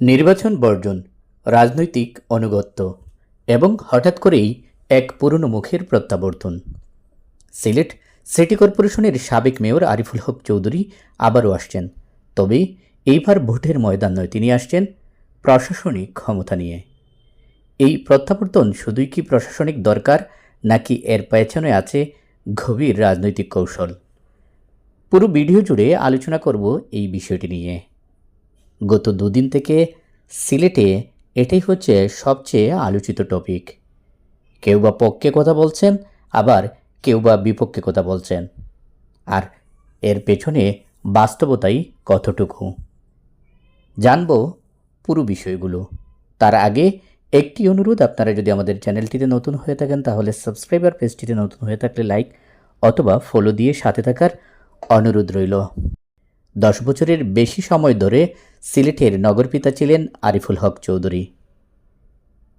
নির্বাচন বর্জন, রাজনৈতিক অনুগত্য এবং হঠাৎ করেই এক পুরনো মুখের প্রত্যাবর্তন। সিলেট সিটি কর্পোরেশনের সাবেক মেয়র আরিফুল হক চৌধুরী আবারও আসছেন। তবে এইবার ভোটের ময়দান নয়, তিনি আসছেন প্রশাসনিক ক্ষমতা নিয়ে। এই প্রত্যাবর্তন শুধুই কি প্রশাসনিক দরকার, নাকি এর পেছনে আছে গভীর রাজনৈতিক কৌশল? পুরো ভিডিও জুড়ে আলোচনা করব এই বিষয়টি নিয়ে। গত দুদিন থেকে সিলেটে এটাই হচ্ছে সবচেয়ে আলোচিত টপিক কেউ বা পক্ষে কথা বলছেন, আবার কেউ বা বিপক্ষে কথা বলছেন। আর এর পেছনে বাস্তবতাই কতটুকু? জানব পুরো বিষয়গুলো। তার আগে একটি অনুরোধ, আপনারা যদি আমাদের চ্যানেলটিতে নতুন হয়ে থাকেন, তাহলে সাবস্ক্রাইবার পেজটিতে নতুন হয়ে থাকলে লাইক অথবা ফলো দিয়ে সাথে থাকার অনুরোধ রইল। দশ বছরের বেশি সময় ধরে সিলেটের নগরপিতা ছিলেন আরিফুল হক চৌধুরী।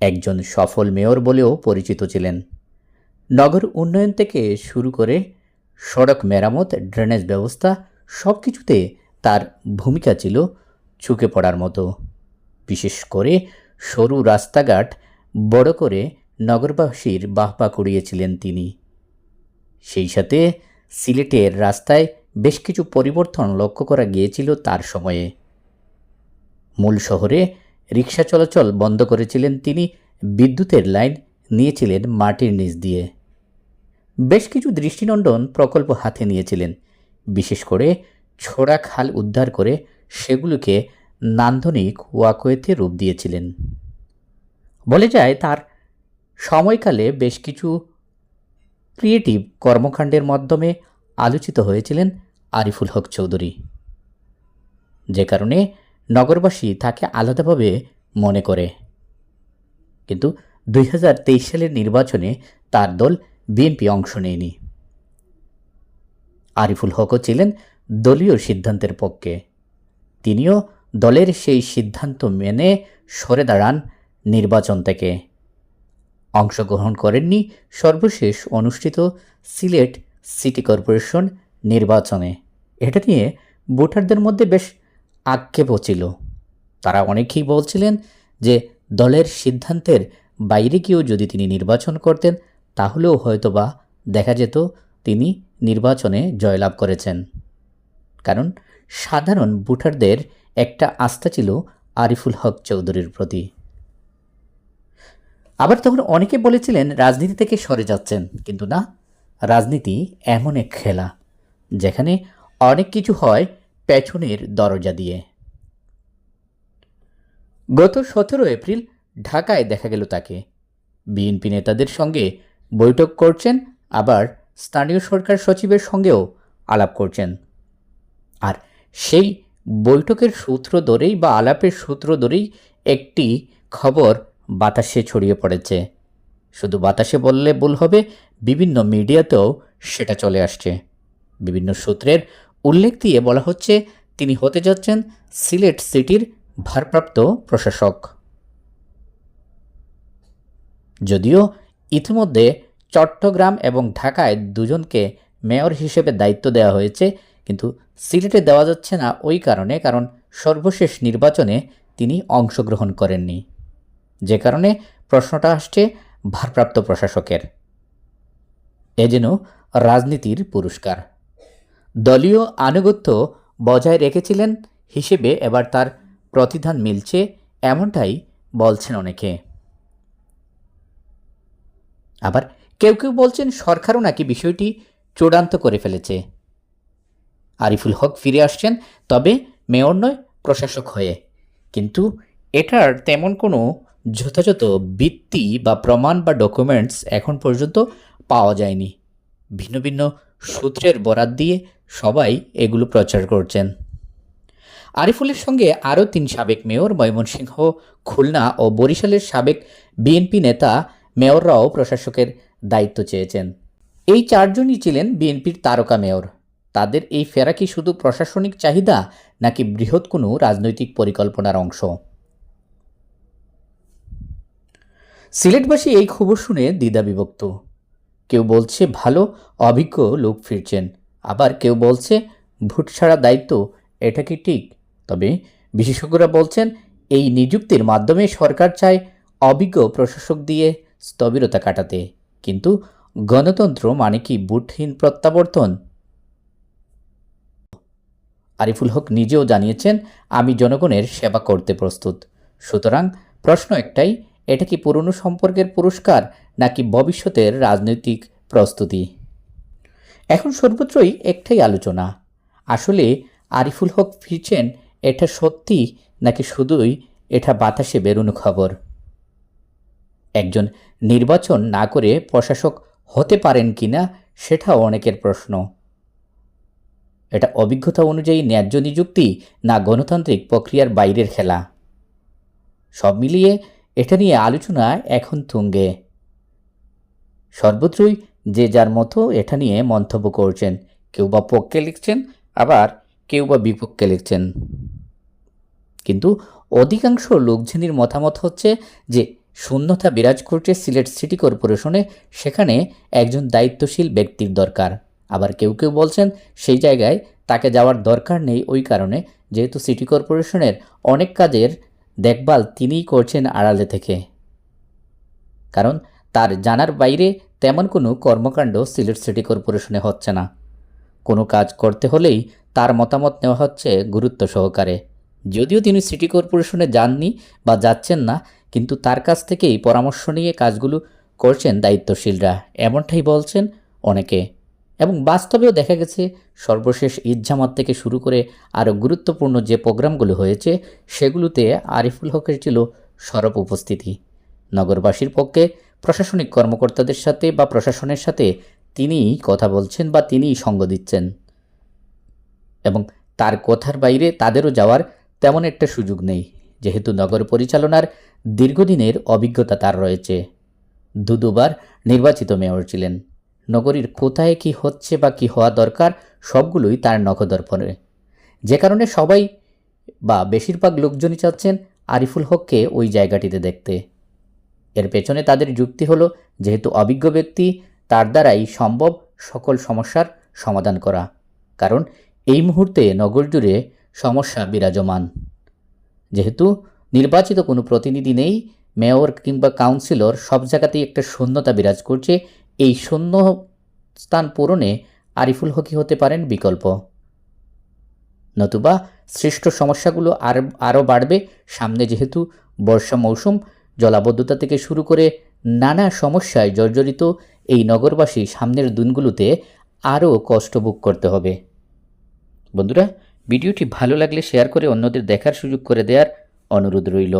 একজন সফল মেয়র বলেও পরিচিত ছিলেন। নগর উন্নয়ন থেকে শুরু করে সড়ক মেরামত, ড্রেনেজ ব্যবস্থা সব কিছুতে তার ভূমিকা ছিল চুকে পড়ার মতো। বিশেষ করে সরু রাস্তাঘাট বড় করে নগরবাসীর বাহবা কুড়িয়েছিলেন তিনি। সেই সাথে সিলেটের রাস্তায় বেশ কিছু পরিবর্তন লক্ষ্য করা গিয়েছিল তার সময়ে। মূল শহরে রিক্সা চলাচল বন্ধ করেছিলেন তিনি, বিদ্যুতের লাইন নিয়েছিলেন মাটির নিচ দিয়ে। বেশ কিছু দৃষ্টিনন্দন প্রকল্প হাতে নিয়েছিলেন, বিশেষ করে ছোড়া খাল উদ্ধার করে সেগুলোকে নান্দনিক ওয়াকওয়েতে রূপ দিয়েছিলেন। বলে যায় তার সময়কালে বেশ কিছু ক্রিয়েটিভ কর্মকাণ্ডের মাধ্যমে আলোচিত হয়েছিলেন আরিফুল হক চৌধুরী। যে কারণে নগরবাসী তাকে আলাদাভাবে মনে করে। কিন্তু দুই হাজার তেইশ সালের নির্বাচনে তার দল বিএনপি অংশ নেয়নি। আরিফুল হকও ছিলেন দলীয় সিদ্ধান্তের পক্ষে। তিনিও দলের সেই সিদ্ধান্ত মেনে সরে দাঁড়ান নির্বাচন থেকে। অংশগ্রহণ করেননি সর্বশেষ অনুষ্ঠিত সিলেট সিটি কর্পোরেশন নির্বাচনে। এটা নিয়ে ভোটারদের মধ্যে বেশ আক্ষেপও ছিল। তারা অনেকেই বলছিলেন যে দলের সিদ্ধান্তের বাইরে গিয়েও যদি তিনি নির্বাচন করতেন, তাহলেও হয়তোবা দেখা যেত তিনি নির্বাচনে জয়লাভ করেছেন। কারণ সাধারণ ভোটারদের একটা আস্থা ছিল আরিফুল হক চৌধুরীর প্রতি। আবার তখন অনেকে বলেছিলেন রাজনীতি থেকে সরে যাচ্ছেন, কিন্তু না রাজনীতি এমন এক খেলা, যেখানে অনেক কিছু হয় পেছনের দরজা দিয়ে। গত সতেরো এপ্রিল ঢাকায় দেখা গেল তাকে। বিএনপি নেতাদের সঙ্গে বৈঠক করছেন, আবার স্থানীয় সরকার সচিবের সঙ্গেও আলাপ করছেন। আর সেই বৈঠকের সূত্র ধরেই বা আলাপের সূত্র ধরেই একটি খবর বাতাসে ছড়িয়ে পড়েছে। শুধু বাতাসে বললে ভুল হবে বিভিন্ন মিডিয়াতেও সেটা চলে আসছে। বিভিন্ন সূত্রের উল্লেখ দিয়ে বলা হচ্ছে, তিনি হতে যাচ্ছেন সিলেট সিটির ভারপ্রাপ্ত প্রশাসক। যদিও ইতিমধ্যে চট্টগ্রাম এবং ঢাকায় দুজনকে মেয়র হিসেবে দায়িত্ব দেওয়া হয়েছে, কিন্তু সিলেটে দেওয়া যাচ্ছে না ওই কারণে, কারণ সর্বশেষ নির্বাচনে তিনি অংশগ্রহণ করেননি। যে কারণে প্রশ্নটা আসছে ভারপ্রাপ্ত প্রশাসকের। এ যেন রাজনীতির পুরস্কার। দলীয় আনুগত্য বজায় রেখেছিলেন হিসেবে এবার তার প্রতিধান মিলছে এমনটাই বলছেন অনেকে। আবার কেউ কেউ বলছেন সরকারও নাকি বিষয়টি চূড়ান্ত করে ফেলেছে। আরিফুল হক ফিরে আসছেন, তবে মেয়র নয়, প্রশাসক হয়ে। কিন্তু এটার তেমন কোনো যথাযথ ভিত্তি বা প্রমাণ বা ডকুমেন্টস এখন পর্যন্ত পাওয়া যায়নি। ভিন্ন ভিন্ন সূত্রের বরাত দিয়ে সবাই এগুলো প্রচার করছেন। আরিফুলের সঙ্গে আরও তিন সাবেক মেয়র ময়মনসিংহ, খুলনা ও বরিশালের সাবেক বিএনপি নেতা মেয়ররাও প্রশাসকের দায়িত্ব চেয়েছেন। এই চারজনই ছিলেন বিএনপির তারকা মেয়র। তাদের এই ফেরা কি শুধু প্রশাসনিক চাহিদা নাকি বৃহৎ কোনো রাজনৈতিক পরিকল্পনার অংশ? সিলেটবাসী এই খবর শুনে দ্বিধা বিভক্ত কেউ বলছে, ভালো, অভিজ্ঞ লোক ফিরছেন। আবার কেউ বলছে, ভোট ছাড়া দায়িত্ব, এটা কি ঠিক? তবে বিশেষজ্ঞরা বলছেন, এই নিযুক্তির মাধ্যমে সরকার চায় অভিজ্ঞ প্রশাসক দিয়ে স্থবিরতা কাটাতে। কিন্তু গণতন্ত্র মানে কি বুটহীন প্রত্যাবর্তন? আরিফুল হক নিজেও জানিয়েছেন, আমি জনগণের সেবা করতে প্রস্তুত। সুতরাং প্রশ্ন একটাই এটা কি পুরনো সম্পর্কের পুরস্কার নাকি ভবিষ্যতের রাজনৈতিক প্রস্তুতি? এখন সর্বত্রই একটাই আলোচনা। আসলে আরিফুল হক ফিরছেন এটা সত্যি নাকি শুধুই এটা বাতাসে বেরোনো খবর? একজন নির্বাচন না করে প্রশাসক হতে পারেন কিনা সেটাও অনেকের প্রশ্ন। এটা অভিজ্ঞতা অনুযায়ী ন্যায্য নিযুক্তি না গণতান্ত্রিক প্রক্রিয়ার বাইরের খেলা। সব মিলিয়ে এটা নিয়ে আলোচনা এখন তুঙ্গে। সর্বত্রই যে যার মতো এটা নিয়ে মন্তব্য করছেন। কেউ বা পক্ষে লিখছেন, আবার কেউ বা বিপক্ষে লিখছেন। কিন্তু অধিকাংশ লোকজনের মতামত হচ্ছে যে শূন্যতা বিরাজ করছে সিলেট সিটি কর্পোরেশনে, সেখানে একজন দায়িত্বশীল ব্যক্তির দরকার। আবার কেউ কেউ বলছেন সেই জায়গায় তাকে যাওয়ার দরকার নেই ওই কারণে, যেহেতু সিটি কর্পোরেশনের অনেক কাজের দেখভাল তিনিই করছেন আড়ালে থেকে। কারণ তার জানার বাইরে তেমন কোনো কর্মকাণ্ড সিলেট সিটি কর্পোরেশনে হচ্ছে না। কোনো কাজ করতে হলেই তার মতামত নেওয়া হচ্ছে গুরুত্ব সহকারে। যদিও তিনি সিটি কর্পোরেশনে যাননি বা যাচ্ছেন না, কিন্তু তার কাছ থেকেই পরামর্শ নিয়ে কাজগুলো করছেন দায়িত্বশীলরা। এমনটাই বলছেন অনেকে। এবং বাস্তবেও দেখা গেছে, সর্বশেষ জামাত থেকে শুরু করে আরও গুরুত্বপূর্ণ যে প্রোগ্রামগুলো হয়েছে, সেগুলোতে আরিফুল হকের ছিল সরব উপস্থিতি। নগরবাসীর পক্ষে প্রশাসনিক কর্মকর্তাদের সাথে বা প্রশাসনের সাথে তিনিই কথা বলছেন বা তিনিই সঙ্গ দিচ্ছেন। এবং তার কথার বাইরে তাদেরও যাওয়ার তেমন একটা সুযোগ নেই, যেহেতু নগর পরিচালনার দীর্ঘদিনের অভিজ্ঞতা তার রয়েছে। দু দুবার নির্বাচিত মেয়র ছিলেন। নগরীর কোথায় কি হচ্ছে বা কি হওয়া দরকার, সবগুলোই তার নখদর্পণে। যে কারণে সবাই বা বেশিরভাগ লোকজনই চাচ্ছেন আরিফুল হককে ওই জায়গাটিতে দেখতে। এর পেছনে তাদের যুক্তি হলো, যেহেতু অভিজ্ঞ ব্যক্তি, তার দ্বারাই সম্ভব সকল সমস্যার সমাধান করা। কারণ এই মুহূর্তে নগর জুড়ে সমস্যা বিরাজমান। যেহেতু নির্বাচিত কোনো প্রতিনিধি নেই, মেয়র কিংবা কাউন্সিলর সব জায়গাতেই একটা শূন্যতা বিরাজ করছে এই শূন্য স্থান পূরণে আরিফুল হকি হতে পারেন বিকল্প। নতুবা সৃষ্ট সমস্যাগুলো আর, আরও বাড়বে। সামনে যেহেতু বর্ষা মৌসুম, জলাবদ্ধতা থেকে শুরু করে নানা সমস্যায় জর্জরিত এই নগরবাসী সামনের দিনগুলোতে আরও কষ্ট ভোগ করতে হবে। বন্ধুরা, ভিডিওটি ভালো লাগলে শেয়ার করে অন্যদের দেখার সুযোগ করে দেওয়ার অনুরোধ রইল।